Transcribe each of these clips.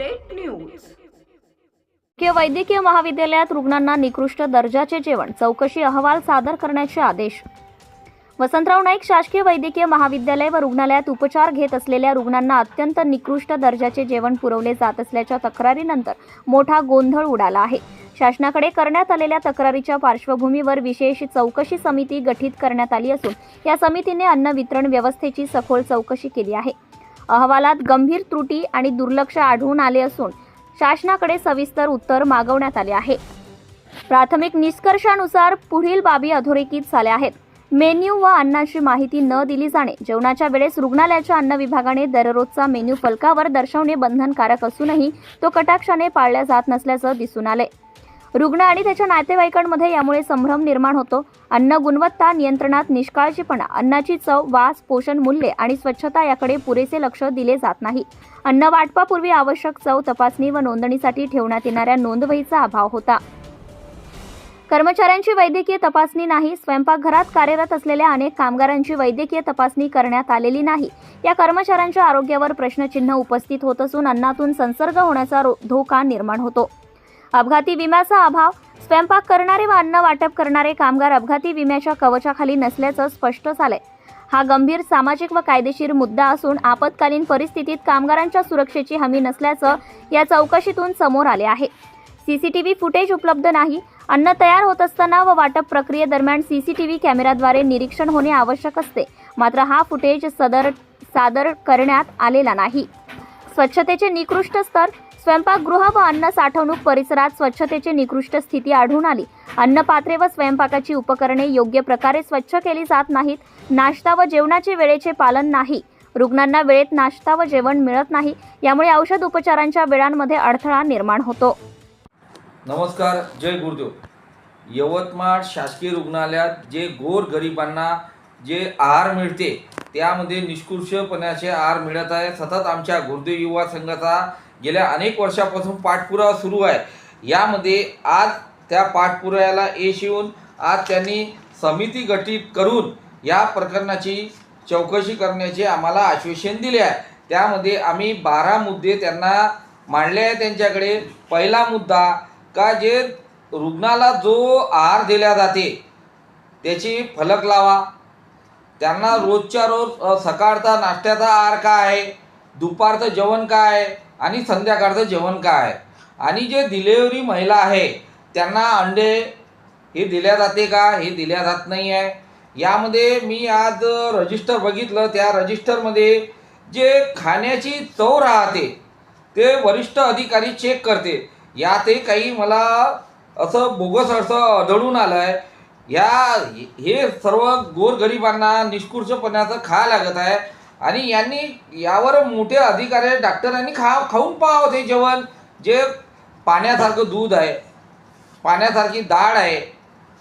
Update news वैद्यकीय महाविद्यालयात रुग्णांना निकृष्ट दर्जाचे जेवण चौकशी अहवाल सादर करण्याचे आदेश. वसंतराव नाईक शासकीय वैद्यकीय महाविद्यालय व रुग्णालयात उपचार घेत असलेल्या रुग्णांना अत्यंत निकृष्ट दर्जाचे जेवण पुरवले जात असल्याच्या तक्रारीनंतर मोठा गोंधळ उडाला आहे. शासनाकडे करण्यात आलेल्या तक्रारीच्या पार्श्वभूमीवर विशेष चौकशी समिती गठीत करण्यात आली असून या समितीने अन्न वितरण व्यवस्थेची सखोल चौकशी केली आहे. अहवालात गंभीर त्रुटी आणि दुर्लक्ष आढळून आले असून शासनाकडे सविस्तर उत्तर मागवण्यात आले आहे. प्राथमिक निष्कर्षानुसार पुढील बाबी अधोरेखित झाल्या आहेत. मेन्यू व अन्नाची माहिती न दिली जाणे जेवणाच्या वेळेस रुग्णालयाच्या अन्न विभागाने दररोजचा मेन्यू फलकावर दर्शवणे बंधनकारक असूनही तो कटाक्षाने पाळल्या जात नसल्याचं दिसून आले रुग्ण आणि त्याच्या नातेवाईकांमध्ये यामुळे संभ्रम निर्माण होतो. अन्न गुणवत्ता नियंत्रणात निष्काळजीपणा अन्नाची चव वास पोषण मूल्ये आणि स्वच्छता याकडे पुरेसे लक्ष दिले जात नाही. अन्न वाटपापूर्वी आवश्यक चव तपासणी व नोंदणीसाठी ठेवण्यात येणाऱ्या नोंदवहीचा अभाव होता. कर्मचाऱ्यांची वैद्यकीय तपासणी नाही. स्वयंपाकघरात कार्यरत असलेल्या अनेक कामगारांची वैद्यकीय तपासणी करण्यात आलेली नाही. या कर्मचाऱ्यांच्या आरोग्यावर प्रश्नचिन्ह उपस्थित होत असून अन्नातून संसर्ग होण्याचा रो- धोका निर्माण होतो. अपघाती विम्याचा अभाव? स्वयंपाक करणारे व अन्न वाटप करणारे कामगार अपघाती विम्याच्या कवचाखाली नसल्याचं स्पष्ट झालंय. हा गंभीर सामाजिक व कायदेशीर मुद्दा असून आपत्कालीन परिस्थितीत कामगारांच्या सुरक्षेची हमी नसल्याचं या चौकशीतून समोर आले आहे. सीसीटीव्ही फुटेज उपलब्ध नाही. अन्न तयार होत असताना व वाटप प्रक्रियेदरम्यान सीसीटीव्ही कॅमेऱ्याद्वारे निरीक्षण होणे आवश्यक असते. मात्र हा फुटेज सदर सादर करण्यात आलेला नाही. स्वच्छतेचे निकृष्ट स्तर स्वयंपाकगृह व अन्न साठवणूक परिसरात स्वच्छतेची निकृष्ट स्थिती आढळून आली. अन्न पात्रे व स्वयंपाकाची उपकरणे योग्य प्रकारे स्वच्छ केली जात नाहीत. नाश्ता व जेवणाचे वेळेचे पालन नाही. रुग्णांना वेळेत नाश्ता व जेवण मिळत नाही. यामुळे औषध उपचारांच्या वेळांमध्ये अडथळा निर्माण होतो. नमस्कार जय गुरुदेव. यवतमाळ शासकीय रुग्णालयात जे गोर गरिबांना जे आहार मिळते त्यामध्ये निष्कृषपणाचे आहार मिळत आहे. सतत आमच्या गुरुदेव युवा संघाचा गेल्या अनेक वर्षापासून पाठपुरावा सुरू आहे. यामध्ये आज त्या पाठपुराव्याला यश येऊन आज त्यांनी समिती गठीत करून या प्रकरणाची चौकशी करण्याचे आम्हाला आश्वासन दिले आहे. त्यामध्ये आम्ही बारा मुद्दे त्यांना मांडले आहे त्यांच्याकडे. पहिला मुद्दा का जे रुग्णाला जो आहार दिला जाते त्याची फलक लावा. त्यांना रोजच्या रोज सकाळचा नाश्त्याचा आहार काय आहे? दुपारचं जेवण काय आहे? आणि संध्याकाळचं जेवण काय? आहे आणि जे डिलेवरी महिला आहे त्यांना अंडे हे दिल्या जाते का? हे दिल्या जात नाही आहे यामध्ये मी आज रजिस्टर बघितलं त्या रजिस्टरमध्ये जे खाण्याची चव राहते ते वरिष्ठ अधिकारी चेक करते. यातही काही मला असं बोगस असं आढळून आलं आहे ह्या हे सर्व गोरगरिबांना निष्कृषपणाचं खा लागत आहे. आणि यांनी यावर मोठे अधिकारी डॉक्टरांनी खा खाऊन पाहावं ते जेवण. जे पाण्यासारखं दूध आहे पाण्यासारखी डाळ आहे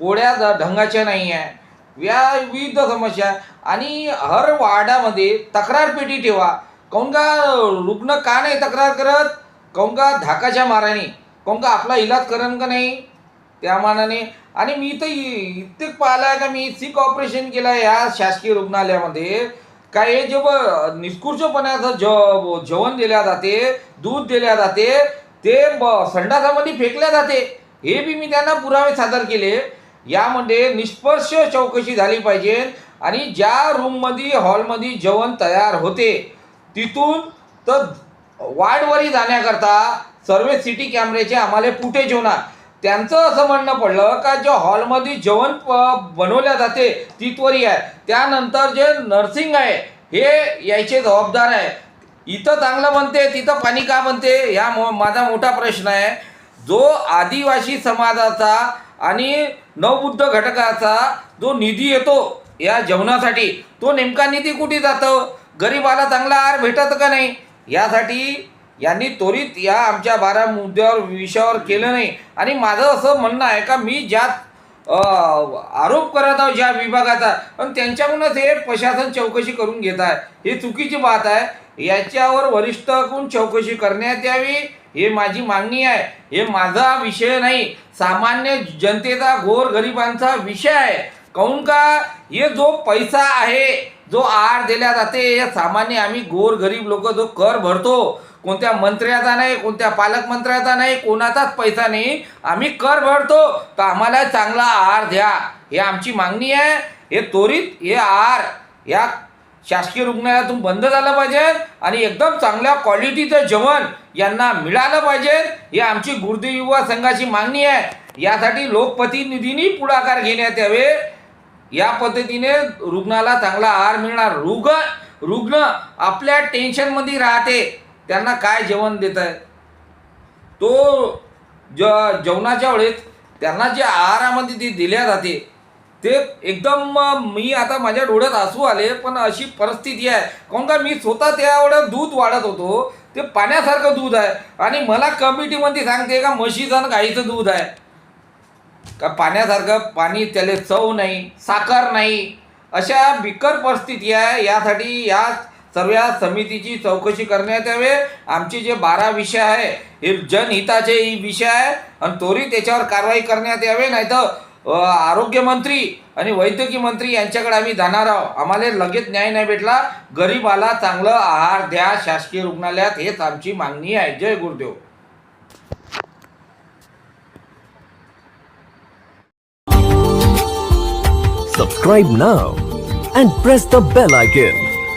पोळ्या ढंगाच्या नाही आहे या विविध समस्या आणि हर वार्डामध्ये तक्रार पेटी ठेवा. काऊन का रुग्ण का नाही तक्रार करत? काऊन का धाकाच्या माराने? काऊन का आपला इलाज करण का नाही? त्या मानाने. आणि मी तर इ- पाहिलं आहे का मी? सिक ऑपरेशन केलं आहे या शासकीय रुग्णालयामध्ये. काय हे जे निष्कृषपणाचं ज जेवण दिल्या जाते दूध दिल्या जाते ते ब संडासामध्ये फेकल्या जाते. हे बी मी त्यांना पुरावे सादर केले. यामध्ये निष्पक्ष चौकशी झाली पाहिजे आणि ज्या रूममध्ये हॉलमध्ये जेवण तयार होते तिथून तर वार्डवरी जाण्याकरता सर्व सिटी कॅमेऱ्याचे आम्हाला फुटेज होणार. त्यांचं असं म्हणणं पडलं का जे हॉलमध्ये जेवण बनवल्या जाते त्वरी आहे. त्यानंतर जे नर्सिंग आहे हे यायचे जबाबदार आहे. इथं चांगलं म्हणते तिथं पाणी का म्हणते ह्या मो माझा मोठा प्रश्न आहे. जो आदिवासी समाजाचा आणि नवबुद्ध घटकाचा जो निधी येतो या जेवणासाठी तो नेमका निधी कुठे जातो? गरीबाला चांगला आहार भेटत का नाही? यासाठी यांनी त्वरित या आमच्या बारा मुद्द्यावर विषयावर केलं नाही. आणि माझं असं म्हणणं आहे का मी ज्यात आरोप करत आहोत ज्या विभागाचा पण त्यांच्याकडूनच हे प्रशासन चौकशी करून घेत आहे. हे चुकीची बात आहे. याच्यावर वरिष्ठकडून चौकशी करण्यात यावी हे माझी मागणी आहे. हे माझा विषय नाही. सामान्य जनतेचा घोर गरिबांचा विषय आहे. काऊन का? हे जो पैसा आहे जो आहार दिला जाते हे सामान्य आम्ही गोर गरीब लोक जो कर भरतो कोणत्या मंत्र्याचा नाही कोणत्या पालकमंत्र्याचा नाही कोणाचाच पैसा नाही. आम्ही कर भरतो तर आम्हाला चांगला आहार द्या. हे आमची मागणी आहे. हे त्वरित हे आहार या शासकीय रुग्णालयातून बंद झालं पाहिजे आणि एकदम चांगल्या क्वालिटीचं जेवण यांना मिळालं पाहिजे. ही आमची गुरुदेव युवा संघाची मागणी आहे. यासाठी लोकप्रतिनिधींनी पुढाकार घेण्यात यावे. या पद्धतीने रुग्णाला चांगला आहार मिळणार. रुग्ण रुग्ण आपल्या टेन्शनमध्ये राहते. त्यांना काय जेवण देत आहे तो ज जेवणाच्या वेळेस त्यांना जे आहारामध्ये ते दिल्या जाते ते एकदम मी आता माझ्या डोळ्यात आसू आले पण अशी परिस्थिती आहे. काऊन का मी स्वतः त्यावेळेस दूध वाढत होतो ते पाण्यासारखं दूध आहे. आणि मला कमिटीमध्ये सांगते का म्हशीचं आणि गाईचं दूध आहे. का पाण्यासारखं पाणी त्याला चव नाही साखर नाही. अशा बिकट परिस्थिती आहे यासाठी या सर्व समितीची चौकशी करण्यात यावे आमचे जे बारा विषय आहे हे जनहिताचे ही विषय आहे. आणि त्वरित त्याच्यावर कारवाई करण्यात यावे नाही तर आरोग्यमंत्री आणि वैद्यकीय मंत्री यांच्याकडे आम्ही जाणार आहोत. आम्हाला लगेच न्याय नाही भेटला. गरीबाला चांगलं आहार द्या शासकीय रुग्णालयात हेच आमची मागणी आहे. जय Gurudev. Subscribe now and press the bell icon.